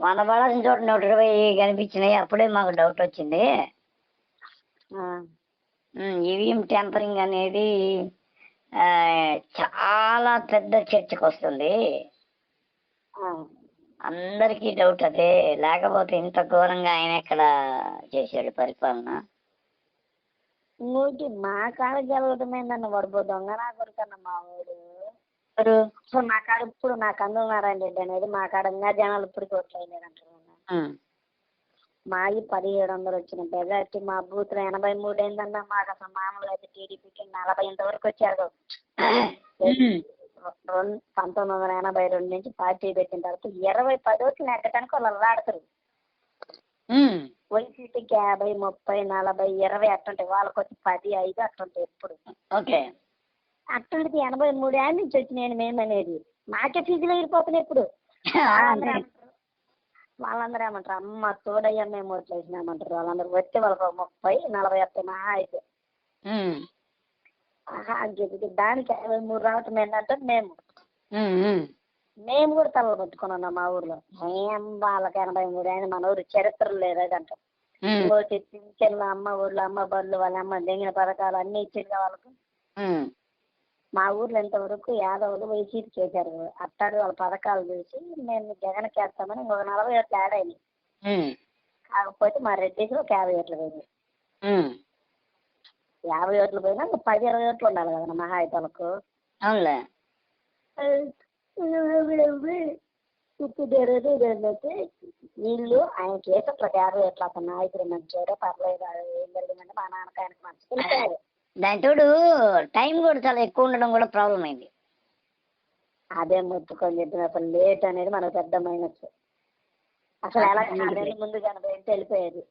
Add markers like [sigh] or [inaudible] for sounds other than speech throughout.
వంద పడాల్సిన చోట నూట ఇరవై కనిపించినాయి. అప్పుడే మాకు డౌట్ వచ్చింది. ఈవీఎం ట్యాంపరింగ్ అనేది చాలా పెద్ద చర్చకు వస్తుంది. అందరికీ డౌట్ అదే. లేకపోతే ఇంత ఘోరంగా ఆయన ఎక్కడ చేశాడు పరిపాలన? ఇంకోటి మా కాడ గెలవడమే నన్ను పడిపో దొంగ నా కొడుకన్న మా ఊరు ఎవరు? సో మా కాడ ఇప్పుడు నా కందుల నారాయణ రెడ్డి అనేది మా కాడ ఇంకా జనాలు ఇప్పటికి అంటారు ఉమ్, మాది పదిహేడు వందలు వచ్చిన మెజార్టీ. మా బూత్లో ఎనభై మూడు అయిందన్న మాకు అసలు మామూలుగా అయితే టీడీపీకి నలభై ఇంతవరకు వచ్చారు. రెండు పంతొమ్మిది వందల ఎనభై రెండు నుంచి పార్టీ పెట్టిన తర్వాత ఇరవై పది ఓట్లు నెగ్గటానికి వాళ్ళు ఉమ్, వైసీపీకి యాభై ముప్పై నలభై ఇరవై అట్టుంటాయి. వాళ్ళకి వచ్చి పది ఐదు అట్టుంటాయి ఎప్పుడు. ఓకే. అట్టుంటికి ఎనభై మూడు ఏళ్ళ నుంచి వచ్చినాయి మేము అనేది. మాకే ఫీజులు ఎగిరిపోతున్నాయి ఇప్పుడు. వాళ్ళందరూ ఏమంటారు? అమ్మ తోడయ్యా మేము ఓట్లు వేసినామంటారు. వాళ్ళందరూ వచ్చే వాళ్ళకి ముప్పై నలభై వస్తాయి మహా అయితే. దానికి యాభై మూడు రావటం ఏంటంటే మేము. మేము కూడా తలలు పట్టుకుని ఉన్నాం మా ఊర్లో. ఏం వాళ్ళకి ఎనభై మూడు అయినా మన ఊరు చరిత్ర లేదు ఇంకోటి పింఛన్లు అమ్మ ఊర్లో అమ్మ బళ్ళు వాళ్ళ అమ్మ దెంగిన పథకాలు అన్నీ ఇచ్చింది వాళ్ళకు. మా ఊర్లో ఇంతవరకు యాదవులు వైసీపీ చేశారు. అట్టాడు వాళ్ళ పథకాలు చూసి మేము జగన్కి వేస్తామని ఇంకొక నలభై అయినాయి. ఉమ్, కాకపోతే మా రెడ్డికి ఒక యాభై పోయినాయి. ఉమ్. యాభై ఓట్లు పోయినా ఇంకా పది ఇరవై ఓట్లు ఉండాలి కదా మహా అయితే వాళ్ళకు అవునులే. ఉప్పు జరగదు ఏంటంటే వీళ్ళు ఆయన కేసు యాభై ఓట్లు అతను నాయకుడు మంచివాడు పర్లేదు ఏం జరిగిందంటే మా నాన్నకి ఆయనకు మంచి దాని తోడు టైం కూడా చాలా ఎక్కువ ఉండడం కూడా ప్రాబ్లం అయింది. అదే మొత్తుకొని చెప్పిన అసలు లేట్ అనేది మనకు పెద్ద మైనస్. అసలు ఎలా ముందు కనుక వెళ్ళిపోయేది.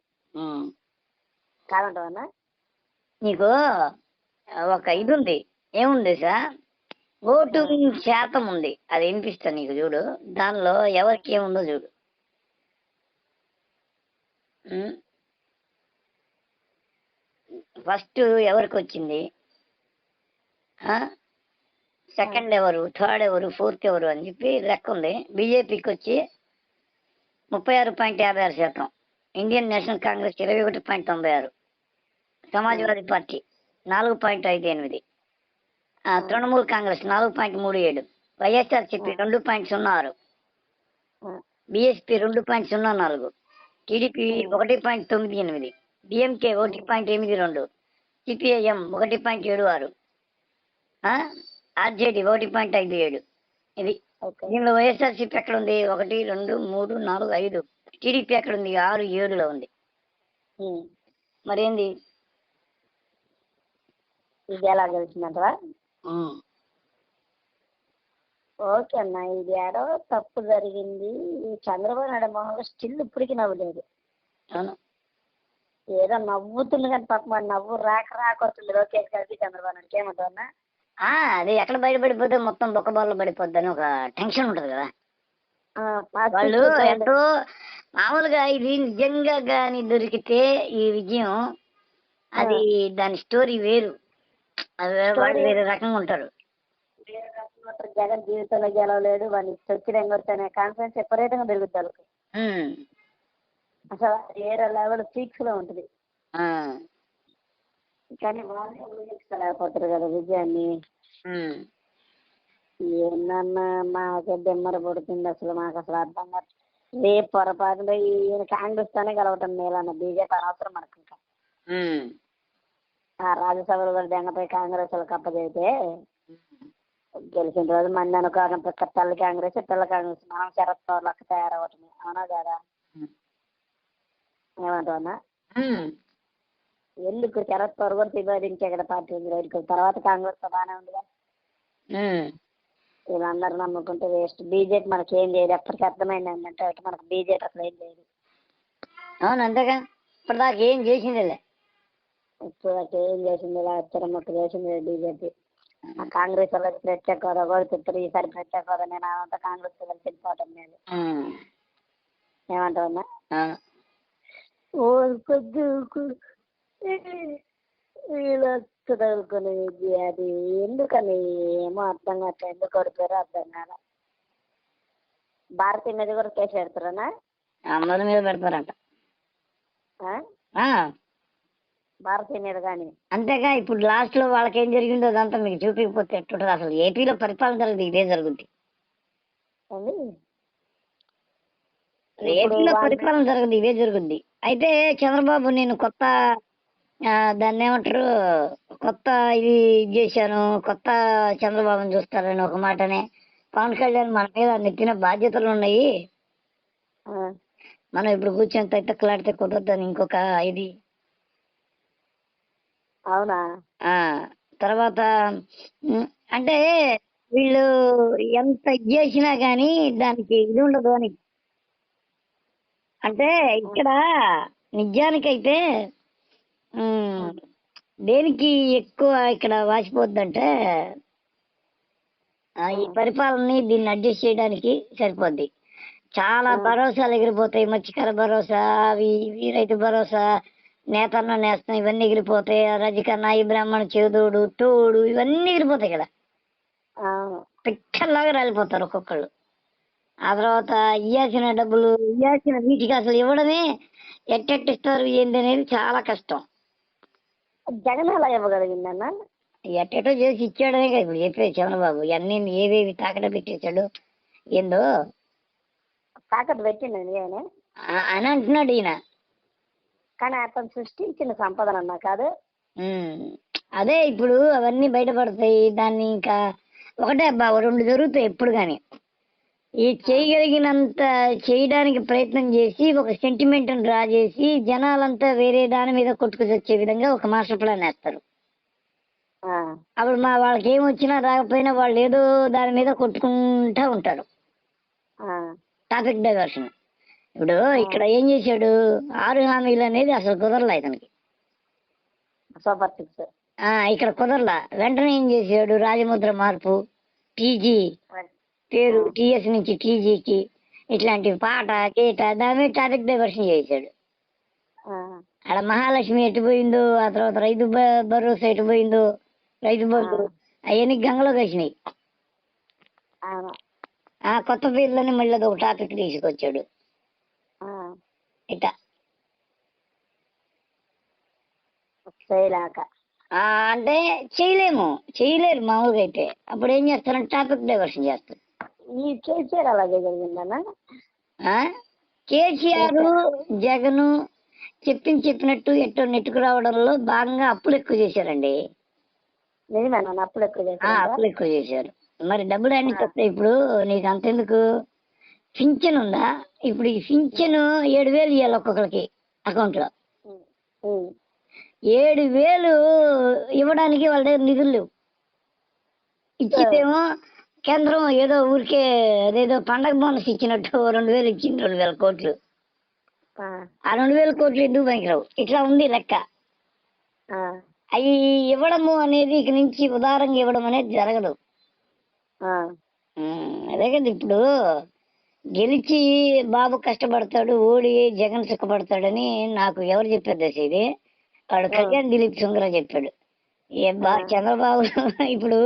కాదంటావన్నా నీకు ఒక ఇది ఉంది. ఏముంది సార్ ఓటు శాతం ఉంది. అది వినిపిస్తా నీకు చూడు. దానిలో ఎవరికి ఏముందో చూడు. ఫస్ట్ ఎవరికి వచ్చింది? సెకండ్ ఎవరు? థర్డ్ ఎవరు? ఫోర్త్ ఎవరు అని చెప్పి లెక్క ఉంది. బీజేపీకి వచ్చి ముప్పై ఆరు పాయింట్ యాభై ఆరు శాతం. ఇండియన్ నేషనల్ కాంగ్రెస్ ఇరవై ఒకటి పాయింట్ తొంభై ఆరు. సమాజ్వాదీ పార్టీ నాలుగు పాయింట్ ఐదు ఎనిమిది. తృణమూల్ కాంగ్రెస్ నాలుగు పాయింట్ మూడు ఏడు. వైఎస్ఆర్సీపీ రెండు పాయింట్ సున్నా ఆరు. బీఎస్పీ రెండు పాయింట్ సున్నా నాలుగు. టీడీపీ ఒకటి పాయింట్ తొమ్మిది ఎనిమిది. డిఎంకే ఒకటి పాయింట్ ఎనిమిది రెండు సిపిఐఎం ఒకటి పాయింట్ ఏడు ఆరు ఆర్జేడీ ఒకటి పాయింట్ ఐదు ఏడు. ఇది దీనిలో వైఎస్ఆర్సీపీ ఎక్కడ ఉంది ఒకటి రెండు మూడు నాలుగు ఐదు. టీడీపీ ఎక్కడ ఉంది ఆరు ఏడులో ఉంది. మరేంది? ఇది ఎలా గెలిచిందంటవా? ఓకే అన్న ఇది ఏడో తప్పు జరిగింది. ఈ చంద్రబాబు నాయుడు మొహంలో స్టిల్ ఇప్పటికీ నవ్వులేదు అవును. ఏదో నవ్వుతుంది కానీ పాపం ఆ నవ్వు రాక రాక వస్తుంది. లోకేష్ గారికి చంద్రబాబు ఆ, అది ఎక్కడ బయటపడిపోతే మొత్తం బొక్క బాల్లో పడిపోద్ది అని ఒక టెన్షన్ ఉంటుంది కదా. వాళ్ళు. ఎంతో మామూలుగా ఇది నిజంగా కానీ దొరికితే ఈ విజయం అది దాని స్టోరీ వేరు. అది వేరే- వాళ్ళు వేరే రకంగా ఉంటారు. జగన్ జీవితంలో గెలవలేడు వాడిని చొచ్చిన కొడుతానే కాన్ఫిడెన్స్ విపరీతంగా ఉమ్, అసలు వేరే లెవెల్ పీక్స్లో ఉంటుంది. కానీ వాళ్ళే ఊహించుకోలేకపోతారు కదా విజయాన్ని. ఏందన్నా మాకే దిమ్మర పడుతుంది అసలు మాకు అసలు అర్థం కాదు. రేపు పొరపాటున ఈయన కాంగ్రెస్ తోనే గెలవటం మేలన్న బీజేపీ అనవసరం మనకు ఇంకా. రాజ్యసభలో కూడా దెంగపై కాంగ్రెస్ వాళ్ళకి గెలిచిన రోజు మంది అనుకోవడం తెల్ల కాంగ్రెస్ తెల్ల కాంగ్రెస్ మనం శరత్ పవార్ లెక్క తయారవటమే అవునా కదా? ఏమంటావు అన్న ఉమ్, ఎందుకు శరత్ పవార్ కూడా విభజించే కదా పార్టీ ఉంది రైతుకు తర్వాత కాంగ్రెస్తో బాగానే ఉందిగా. వీళ్ళందరూ నమ్ముకుంటే వేస్ట్. బీజేపీ మనకి ఏం చేయదు. ఎప్పటికీ అర్థమైంది ఏంటంటే ఒకటి మనకు బీజేపీ అసలు ఏం చేయదు. అవును అంతేగా. ఇప్పటిదాకా ఏం చేసిందిలే? ఇప్పుడు దాకా ఏం చేసింది? తిరమొక్క చేసింది బీజేపీ. కాంగ్రెస్ వాళ్ళకి ప్రత్యేక హోదా కూడా చెప్తారు ఈసారి ప్రత్యేక హోదా నేను అంతా కాంగ్రెస్ వాళ్ళకి వెళ్ళిపోవటం లేదు. ఏమంటావన్నా కొద్ది అది ఎందుకని? ఏమో అర్థం కావట్లేదు ఎందుకు ఓడిపోయారో అర్థం కాల. భారతీయ మీద కూడా కేసు పెడతారనా? అందరి మీద పెడతారంట. ఆ? ఆ, భారతీయ మీద కానీ? అంతేగా ఇప్పుడు లాస్ట్లో వాళ్ళకి ఏం జరిగిందో అదంతా మీకు చూపించకపోతే ఎట్టుంటది అసలు ఏపీలో పరిపాలన జరుగుతుంది ఇదే జరుగుద్ది. ఏపీలో పరిపాలన జరుగుద్ది ఇదే జరుగుద్ది. అయితే చంద్రబాబు నేను కొత్త దాన్ని ఏమంటారు కొత్త ఇది ఇది చేశాను కొత్త చంద్రబాబుని చూస్తారని ఒక మాటనే. పవన్ కళ్యాణ్ మన మీద నెత్తిన బాధ్యతలు ఉన్నాయి. మనం ఇప్పుడు కూర్చొని తైతక్కలాడితే కుదరదని ఇంకొక ఇది. అవునా? తర్వాత అంటే వీళ్ళు ఎంత ఇది చేసినా గానీ దానికి ఇది ఉండదు అని అంటే ఇక్కడ నిజానికైతే దేనికి ఎక్కువ ఇక్కడ వాసిపోద్దంటే ఆ, ఈ పరిపాలనని దీన్ని అడ్జస్ట్ చేయడానికి సరిపోద్ది. చాలా భరోసాలు ఎగిరిపోతాయి మత్స్యకార భరోసా అవి ఇవి రైతు భరోసా నేతన్న నేస్తం ఇవన్నీ ఎగిరిపోతాయి రజకన్న ఈ బ్రాహ్మణ చేదోడు తోడు ఇవన్నీ ఎగిరిపోతాయి కదా. పిక్కల్లాగా రాలిపోతారు ఒక్కొక్కళ్ళు. ఆ తర్వాత ఇయ్యాల్సిన డబ్బులు ఇయ్యాల్సిన వీటికి అసలు ఇవ్వడమే ఎట్టెట్టిస్తారు ఏంది అనేది చాలా కష్టం. జగన్ అలా ఇవ్వగలిగిందన్న? ఎట్టెటో చేసి ఇచ్చాడనే కదా ఇప్పుడు చెప్పేది చంద్రబాబు. ఇవన్నీ ఏవేవి తాకట పెట్టేశాడు? ఏందో? తాకట్టు పెట్టిండండి ఆయన అని అంటున్నాడు ఈయన. కానీ అతను సృష్టించిన సంపదన అన్న కాదు. అదే ఇప్పుడు అవన్నీ బయటపడతాయి. దాన్ని ఇంకా ఒకటే అబ్బా రెండు జరుగుతాయి ఎప్పుడు కానీ. ఈ చేయగలిగినంత చేయడానికి ప్రయత్నం చేసి ఒక సెంటిమెంట్ డ్రా చేసి జనాలంతా వేరే దాని మీద కొట్టుకు వచ్చే విధంగా ఒక మాస్టర్ ప్లాన్ వేస్తారు. అప్పుడు మా వాళ్ళకి ఏం వచ్చినా రాకపోయినా వాళ్ళు ఏదో దాని మీద కొట్టుకుంటా ఉంటారు. టాపిక్ డైవర్షన్ ఇప్పుడు ఇక్కడ ఏం చేశాడు? ఆరు హామీలు అనేది అసలు కుదరలే ఇతనికి. ఇక్కడ కుదరలా. వెంటనే ఏం చేశాడు? రాజముద్ర మార్పు టీజీ పేరు టీఎస్ నుంచి టీజీకి ఇట్లాంటి పాట గీట దాని మీద టాపిక్ డైవర్షన్ చేశాడు. ఆడ మహాలక్ష్మి ఎటు పోయిందో ఆ తర్వాత రైతు భరోసా ఎటు పోయిందో రైతు బంధు అవన్నీ గంగలో కలిసినాయి. ఆ కొత్త పేర్లని మళ్ళీ ఒక టాపిక్ తీసుకొచ్చాడు. ఆ, ఇట. చేయలేక ఆ, అంటే చేయలేము చేయలేరు మామూలుగా అయితే. అప్పుడు ఏం చేస్తారంటే టాపిక్ డైవర్షన్ చేస్తారు. ఈ కేసీఆర్ అలాగే జరిగిందన్న ఆ? కేసీఆర్ జగన్ చెప్పింది చెప్పినట్టు ఎట్టో నెట్టుకు రావడంలో భాగంగా అప్పులు ఎక్కువ చేశారండి. నిజమేనా? అప్పుడు ఎక్కువ చేశారు అప్పులు ఎక్కువ చేశారు. మరి డబ్బులు అన్ని వస్తాయి ఇప్పుడు నీకు అంతెందుకు? పింఛన్ ఉందా? ఇప్పుడు ఈ పింఛన్ ఏడు వేలు ఇవ్వాలి ఒక్కొక్కరికి అకౌంట్లో ఏడు వేలు ఇవ్వడానికి వాళ్ళ దగ్గర నిధులు లేవు. ఇచ్చేదేమో కేంద్రం ఏదో ఊరికే అదేదో పండగ బోనస్ ఇచ్చినట్టు రెండు వేలు ఇచ్చింది రెండు వేల కోట్లు. ఆ. రెండు వేల కోట్లు ఎందుకు పనికిరావు? ఇట్లా ఉంది లెక్క. అవి ఇవ్వడము అనేది ఇక నుంచి ఉదారంగా ఇవ్వడం అనేది జరగదు. అదే కదా ఇప్పుడు గెలిచి బాబు కష్టపడతాడు ఓడి జగన్ సుఖపడతాడని నాకు ఎవరు చెప్పారు దశ ఇది? వాడు కళ్యాణ్ దిలీప్ సుందర చెప్పాడు. చంద్రబాబు [laughs] ఇప్పుడు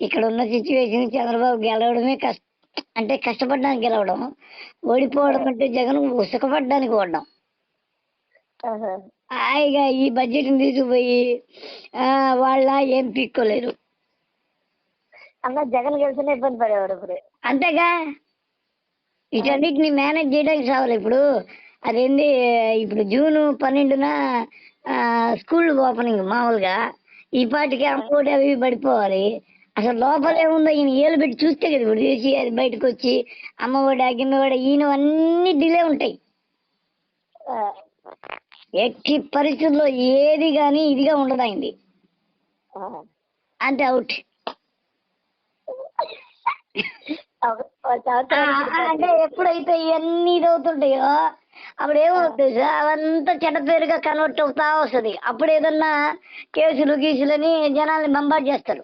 ఇక్కడ ఉన్న సిచ్యువేషన్ చంద్రబాబు గెలవడమే కష్ట అంటే కష్టపడడానికి గెలవడం. ఓడిపోవడం అంటే జగన్ సుఖపడడానికి ఓడడం. హాయిగా ఈ బడ్జెట్ తీసుకుపోయి వాళ్ళ ఏం పీక్కోలేరు అన్న జగన్ గెలిచిన ఇబ్బంది పడేవాడు ఇప్పుడు. అంతేగా? వీటన్నిటిని మేనేజ్ చేయడానికి సావాలి ఇప్పుడు. అదేంది ఇప్పుడు జూన్ పన్నెండున స్కూల్ ఓపెనింగ్ మామూలుగా. ఈ పాటికి అమ్మఒడి అవి పడిపోవాలి. అసలు లోపల ఏముందో ఈయన ఏలు పెట్టి చూస్తే కదా ఇప్పుడు చేసి అది బయటకు వచ్చి అమ్మఒడి అగ్గిమ్మఒడి ఈయన అన్ని డిలే ఉంటాయి. ఎట్టి పరిస్థితుల్లో ఏది కానీ ఇదిగా ఉండదు అయింది. అంటే అవుట్ అంటే ఎప్పుడైతే ఇవన్నీ ఇదవుతుంటాయో అప్పుడు ఏమవుతుంది సార్ అవంతా చెడ్డ పేరుగా కన్వర్ట్ అవుతా వస్తుంది. అప్పుడు ఏదన్నా కేసులు గీసులని జనాల్ని బంబాట్ చేస్తారు.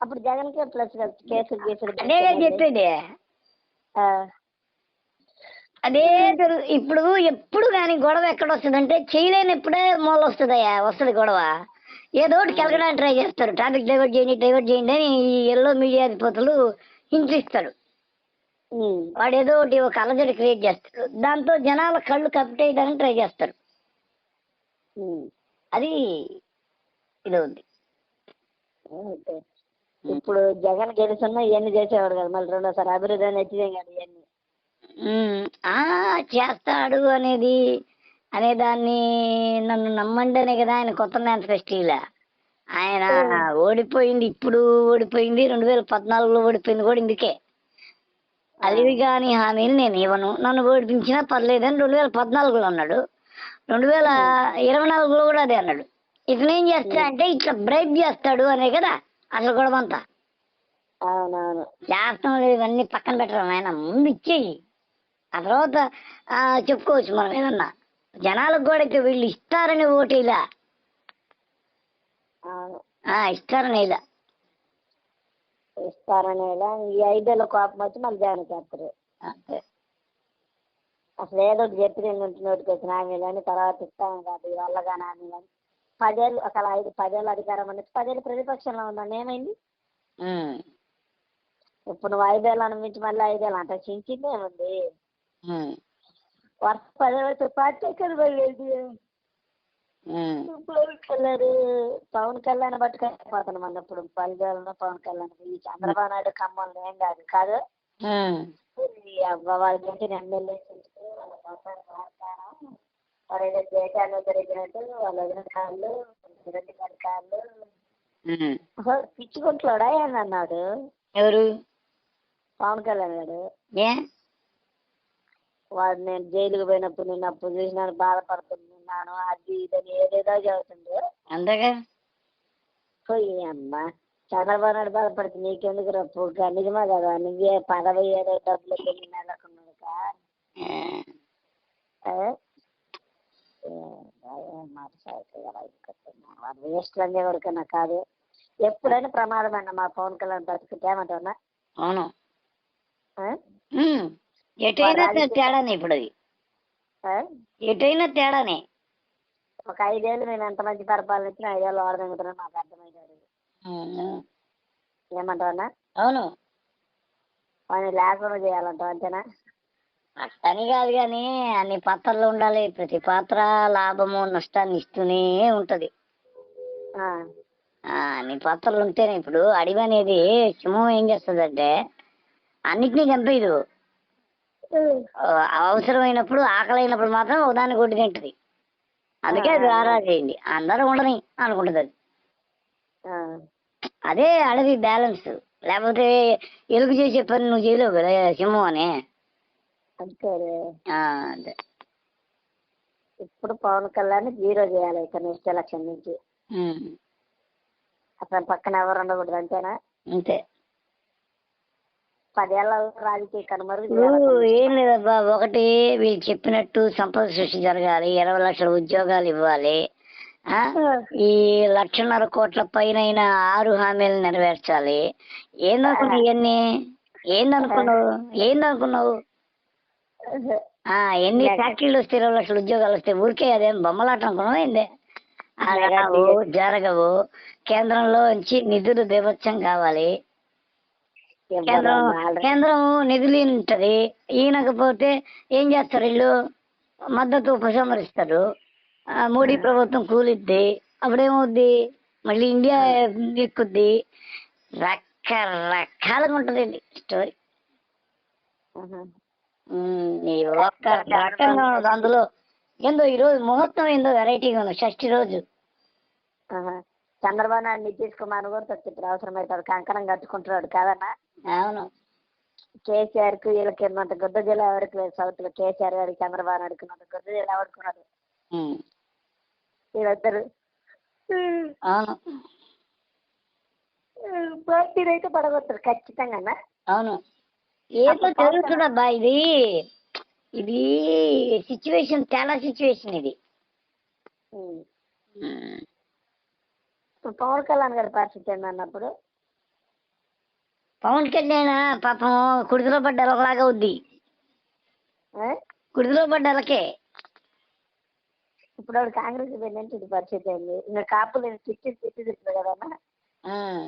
అప్పుడు జగన్ కే ప్లస్ కేసులు కేసులు అదే చెప్పేది. ఆ, అదే ఇప్పుడు ఎప్పుడు కానీ గొడవ ఎక్కడ వస్తుందంటే చేయలేనప్పుడే మూల వస్తుందయ్యా వస్తుంది గొడవ. ఏదో ఒకటి కెలకడానికి ట్రై చేస్తారు. ట్రాఫిక్ డైవర్ట్ చేయండి డైవర్ట్ చేయండి అని ఈ ఎల్లో మీడియా అధిపతులు హింసిస్తారు. వాడు ఏదో ఒకటి ఒక అలజడి క్రియేట్ చేస్తాడు. దాంతో జనాల కళ్ళు కప్పేయడానికి ట్రై చేస్తాడు. ఉమ్. అది ఇది ఉంది. ఇప్పుడు జగన్ గెలుస్తున్నా ఇవన్నీ చేసేవాడు కదా మళ్ళీ రెండోసారి అభివృద్ధి అని కదా ఇవన్నీ. చేస్తాడు అనేది అనే దాన్ని నన్ను నమ్మండి అనే కదా ఆయన కొత్త మేనిఫెస్టోలా ఆయన ఓడిపోయింది ఇప్పుడు ఓడిపోయింది రెండు వేల పద్నాలుగులో ఓడిపోయింది కూడా ఇందుకే. అది కానీ హామీలు నేను ఇవ్వను. నన్ను ఓడిపించినా పర్లేదని రెండు వేల పద్నాలుగులో అన్నాడు. రెండు వేల ఇరవై నాలుగులో కూడా అదే అన్నాడు. ఇతను ఏం చేస్తా అంటే ఇట్లా బ్రైక్ చేస్తాడు అనే కదా అసలు గొడవ అంతా. అవునవును. లేదు ఇవన్నీ పక్కన పెట్టడం ఆయన ముందు ఇచ్చేయి. ఆ తర్వాత చెప్పుకోవచ్చు మనం ఏదన్నా. జనాలకు కూడా ఇక వీళ్ళు ఇస్తారని ఓటు ఇలా. ఇస్తారని ఇలా. ఇస్తారని ఇలా ఈ ఐదేళ్ళ కోపం వచ్చి మళ్ళీ జగన్ చేస్తారు. అంతే. అసలు ఏదో ఒకటి చెప్పి నేను నోటికి వచ్చిన హామీలు అని తర్వాత ఇస్తాను కాదు వల్ల కానీ హామీలు అని పదేళ్ళు అసలు ఐదు పదేళ్ళు అధికారం అనేది పదేళ్ళు ప్రతిపక్షంలో ఉన్నాను ఏమైంది ఇప్పుడు నువ్వు ఐదేళ్ళు అనిపించి మళ్ళీ ఐదేళ్ళు అంటే చించిందే ఉంది. ఉమ్, వరుస పదేళ్ళు పార్టీ ఎక్కడ పోయేది పవన్ కళ్యాణ్ పవన్ కళ్యాణ్ పట్టుకపోతాను మన ఇప్పుడు పల్లెల్లో పవన్ కళ్యాణ్ ఈ చంద్రబాబు నాయుడు ఖమ్మంలో ఏం కాదు. కాదు? అవ్వ వాళ్ళ దగ్గర ఎమ్మెల్యే వాళ్ళ దేశాల్లో జరిగినట్టు వాళ్ళ వదిన కాళ్ళు రెడ్డి గారి కాళ్ళు. పిచ్చుకుంటున్నాడా అని అన్నాడు ఎవరు? పవన్ కళ్యాణ్ గారు. ఏ? వాడు నేను జైలుకి పోయినప్పుడు నేను అప్పుడు చూసినాను బాధపడుతున్నాను అది ఇదని ఏదేదో చదువుతుండు అంతేగా? పోయి అమ్మ చంద్రబాబు నాయుడు బాధపడుతుంది నీకెందుకు రప్పు నిజమా కదా? నువ్వే పదవి ఏదో డబ్బులు ఎన్ని నెలకున్నాడు వాడు వేస్ట్ వరకన్నా కాదు. ఎప్పుడైనా ప్రమాదం అన్న మా పవన్ కళ్యాణ్ బతుకుంటే ఏమంటావునా అవును. ఎటైనా తేడానే ఇప్పుడు అది? ఎటైనా తేడానే. ఒక ఐదేళ్ళు నేను ఎంత మంచి పరిపాలన ఇచ్చినా ఐదేళ్ళు వాడదంగుతున్నాను మాకు అర్థమైంది ఏమంటావన్నా? అవును. వాడిని లేకుండా చేయాలంటావు అంతేనా? అట్టని కాదు కానీ అన్ని పాత్రలు ఉండాలి. ప్రతి పాత్ర లాభము నష్టాన్ని ఇస్తూనే ఉంటది. అన్ని పాత్రలు ఉంటేనే ఇప్పుడు అడివి అనేది సింహం ఏం చేస్తుందంటే అన్నిటినీ చంపేదు ఆ, అవసరమైనప్పుడు ఆకలి అయినప్పుడు మాత్రం ఒకదాన్ని కొట్టి తింటది. అందుకే అది ఆరా చేయండి. అందరూ ఉండని అనుకుంటది అది. అదే అడవి బ్యాలెన్స్. లేకపోతే ఎలుగు చేసే పని నువ్వు చేయలేవు కదా సింహం అని. అదే. ఇప్పుడు పవన్ కళ్యాణ్ జీరో చేయాలి ఇక నెక్స్ట్ ఎలక్షన్ నుంచి. అతని పక్కన ఎవరు ఉండకూడదు అంతేనా? అంతే. పదేళ్ళ రాజకీయ కనుమరుగు ఏం లేదబ్బా ఒకటి వీళ్ళు చెప్పినట్టు సంపద సృష్టి జరగాలి ఇరవై లక్షల ఉద్యోగాలు ఇవ్వాలి ఆ? ఈ లక్షన్నర కోట్ల పైన ఆరు హామీలు నెరవేర్చాలి. ఏందనుకున్నావు ఇవన్నీ? ఏందనుకున్నావు? ఏందనుకున్నావు? ఆ ఎన్ని ఫ్యాక్టరీలు వస్తే ఇరవై లక్షల ఉద్యోగాలు వస్తాయి ఊరికే అదేం బొమ్మలాట అనుకున్నావు ఏంది? జరగవు. కేంద్రంలో నుంచి నిధులు బీభత్సం కావాలి. కేంద్రం కేంద్రం నిధులు ఉంటది ఈయనకపోతే ఏం చేస్తారు వీళ్ళు? మద్దతు ఉపసంహరిస్తారు. మోడీ ప్రభుత్వం కూలిద్ది. అప్పుడేమవుద్ది? మళ్ళీ ఇండియా ఎక్కుద్ది. రకరకాలుగా ఉంటదండి స్టోరీ. ఒక్క రకంగా ఉన్నది. అందులో ఏందో ఈ రోజు ముహూర్తం ఏందో వెరైటీగా ఉంది. షష్ఠి రోజు. చంద్రబాబు నాయుడు నితీష్ కుమార్ కూడా ఇప్పుడు అవసరమైతే కంకణం కట్టుకుంటున్నాడు. కాదన్నా? అవును. కేసీఆర్కు వీళ్ళకి ఉన్నంత గుడ్డ జిల్లా ఎవరికి లేదు. సౌత్లో కేసీఆర్ గారికి చంద్రబాబు నాయుడుకి ఉన్నంత గుడ్డ జిల్లా ఎవరికి ఉన్నది వీళ్ళిద్దరు. అవును. పార్టీని అయితే పడగొట్టారు ఖచ్చితంగా అవును. ఏదో జరుగుతుందబ్బా ఇది. ఇది సిచ్యువేషన్ చాలా సిచ్యువేషన్ ఇది. ఇప్పుడు పవన్ కళ్యాణ్ గారి పరిస్థితి ఏందన్నప్పుడు? పవన్ కళ్యాణ్ పాపం కుడితిలో పడ్డారు ఒకలాగా ఉంది? కుడితిలో పడ్డాలకే ఇప్పుడు వాడు కాంగ్రెస్ వెళ్ళినట్టు పరిస్థితి అయింది ఇంకా కాపులు తిట్టి తిట్టి తిట్టారు ఉమ్.